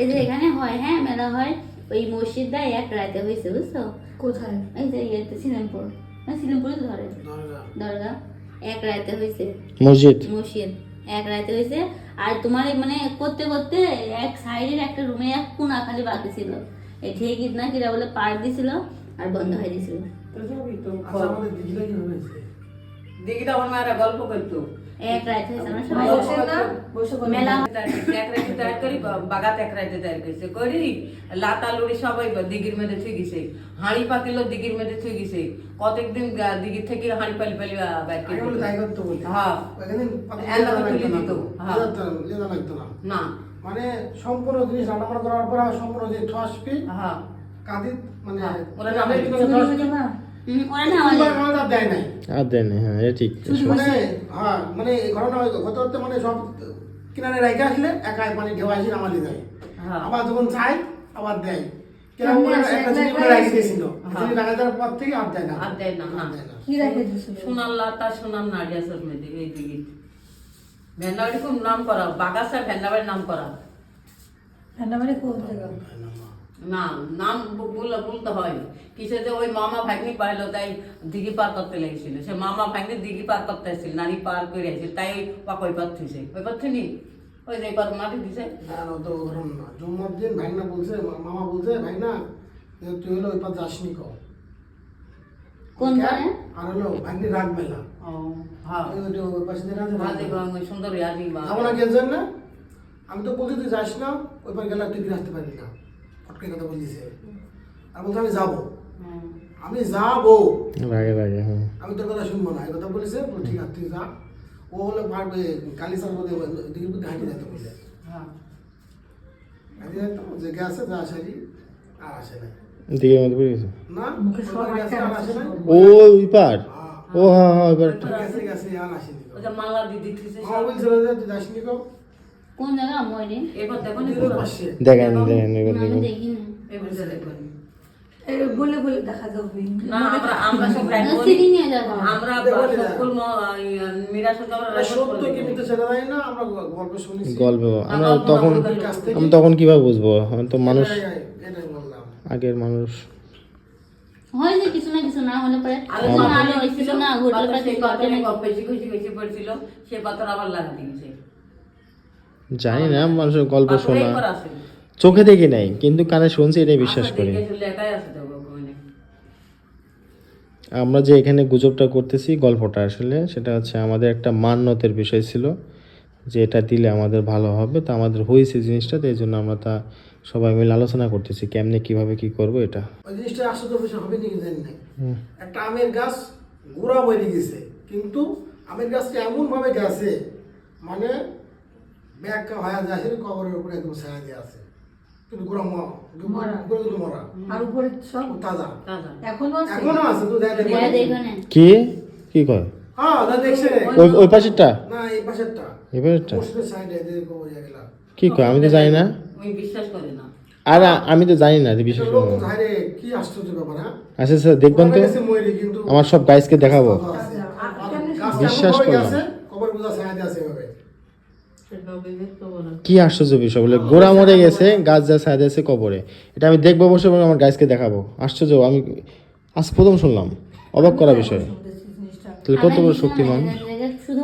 এই যে এখানে হয় হ্যাঁ মেলা হয়। ওই মসজিদটা এক রাতে হয়েছে বুঝছ? কোথায়? এই যে ইয়েতে সিনেমপুর না সিনেমপুরে তো ধরে। দরগা দরগা এক রাতে হয়েছে। মসজিদ? মসজিদ। এক রাতে হয়েছে। আর তোমার মানে করতে করতে এক সাইডের একটা রুমে এক কোনা খালি বাকি ছিল। এই ঠিক না কিরা বলে পার দিছিল আর বন্ধ হয়ে দিছিল। আচ্ছা আমাদের দিঘিটা কি হয়েছে দিদিটা আমার মায়েরা গল্প করতো। এক রাতে হয়েছে আমরা সবাই বসে না বসে বলে মেলা এক রাইতে তৈরি করি বাগাত এক রাইতে তৈরি করছে করি লাতা লুড়ি সবাই দিঘির মধ্যে থুই গেছে হাঁড়ি পাতিল দিঘির মধ্যে থুই গেছে কতদিন দিঘির থেকে হাঁড়ি পালি পালি বাইর আগে বলে তাই করতে বলি হ্যাঁ। তুলে দিত, না। হ্যাঁ। মানে সম্পূর্ণ জিনিস রান্না বান্না করার পর সম্পূর্ণ যে ঠসপি হ্যাঁ। কাঁদি মানে হ্যাঁ, ওরা না আমাদের মানে দেয় নাই। আর হ্যাঁ এটা ঠিক। মানে হ্যাঁ মানে ঘটনা হয়তো হতে হতে মানে সব কিনারে রেখে আসলে মানে ঢেউ আসি নামালি হ্যাঁ। আবার যখন চাই আবার দেয়। হ্যাঁ। খুব নাম করা বাগাসা ভেন্নাবাড়ির নাম করা। রান্নাবাড়ি কোন জায়গা? না নাম বললে বলতে হয় কিসে যে ওই মামা ভাগ্নি পাইলো তাই দিঘি পার করতে লেগেছিল। সে মামা ভাগ্নি দিঘি পার করতে আসছিল নানি পার করে আসছিল তাই ওই পাক ওই পার থুইছে। ওই পার থুনি ওই যে পার মাটি দিছে? না না তো ওরকম না। জন্মার দিন ভাইনা বলছে মামা বলছে ভাইনা তুই হলো ওই পা যাসনি কো। কোন পারে? আর হলো ভাগ্নি রাগ মেলা ও হ্যাঁ। ওই পাশে আছে সুন্দর ইয়াদি না গেছেন না? আমি তো বলছি তুই যাস না ওই পার গেলে তুই ফিরে আসতে পারবি না। ফটকে কথা বলছিস আর বলছে আমি যাব। আমি যাব। রাগে রাগে হ্যাঁ। আমি তোর কথা শুনব না। এই কথা বলেছে ঠিক আছে তুই যা। ও হলো পারবে কালী সার মধ্যে দিদির মধ্যে হাঁটি যেতে বলে হ্যাঁ। হাঁটি যেত যে গেছে যা আসেনি আর আসে না দিকের মধ্যে পড়ে গেছে? না মুখে সব গেছে আর আসে না ও ওই পার? ও হ্যাঁ হ্যাঁ ওই পারটা। গেছে গেছে আর আসেনি ওই মালা দিদি থুইছে মামা বলছিল যে তুই যাসনি কো কোন জায়গা? এবার দেখো নি দিদির পাশে। দেখেন দেখেন এবার দেখুন। এবার বলে বলে দেখা যাবে না আমরা আমরা সব নিয়ে যাব। আমরা সকল মিরা সাথে আমরা সত্য কি মিথ্যে সেটা জানি না আমরা গল্প শুনেছি। গল্প আমরা তখন আমি তখন কীভাবে বুঝব? আমি তো মানুষ আগের মানুষ। হয় যে কিছু না কিছু না হলে পরে আরও না আলো হলে কিছু না ঘটলে পরে সেই কিছু কথা ঘটে খুশি খুশি পড়ছিল সে পাথর আবার লাগা দিয়েছে। জানি না মানুষের গল্প শোনা। চোখে দেখি নাই কিন্তু কানে শুনছি এটাই বিশ্বাস আচ্ছা, করি। আমরা যে এখানে গুজবটা করতেছি গল্পটা আসলে সেটা হচ্ছে আমাদের একটা মান্যতের বিষয় ছিল যে এটা দিলে আমাদের ভালো হবে তো আমাদের হয়েছে জিনিসটা তো এই জন্য আমরা তা সবাই মিলে আলোচনা করতেছি কেমনে কীভাবে কি করব এটা। ওই জিনিসটা আসলে হবে নাকি জানি না। একটা আমের গাছ গোড়া গেছে কিন্তু আমের গাছটা এমন ভাবে গেছে? মানে ব্যাগটা হয়ে যাচ্ছে কবরের উপরে একদম ছায়া দিয়ে আছে। কিন্তু গোড়া মরা আর উপরে সব তাজা। এখনও আছে? এখনও আছে তো কি? কি কয়? হ্যাঁ দা দেখছে ওই ওই পাশেরটা? না এই পাশেরটা। এই পাশেরটা? পোস্টের সাইডে এদের কবর গেলা কি কয়? আমি তো জানি না। আমি বিশ্বাস করি না। আর আমি তো জানি না যে বিশেষ লোক কি আশ্চর্য ব্যাপার হ্যাঁ? আচ্ছা স্যার দেখবেন তো। আমার সব গাইসকে দেখাবো। বিশ্বাস করলাম। গেছে, কবর বোঝা ছায়া দিয়ে আছে এভাবে সেটা বিবেক তো বলে। কি আশ্চর্য বিষয়, বলে গোড়া মরে গেছে, গাছ যা ছায়া দিয়েছে কবরে। এটা আমি দেখব বসে বলে আমার গাছকে দেখাবো। আশ্চর্য, আমি আজ প্রথম শুনলাম, অবাক করা বিষয়। তাহলে কত বড় শক্তিমান? শুধু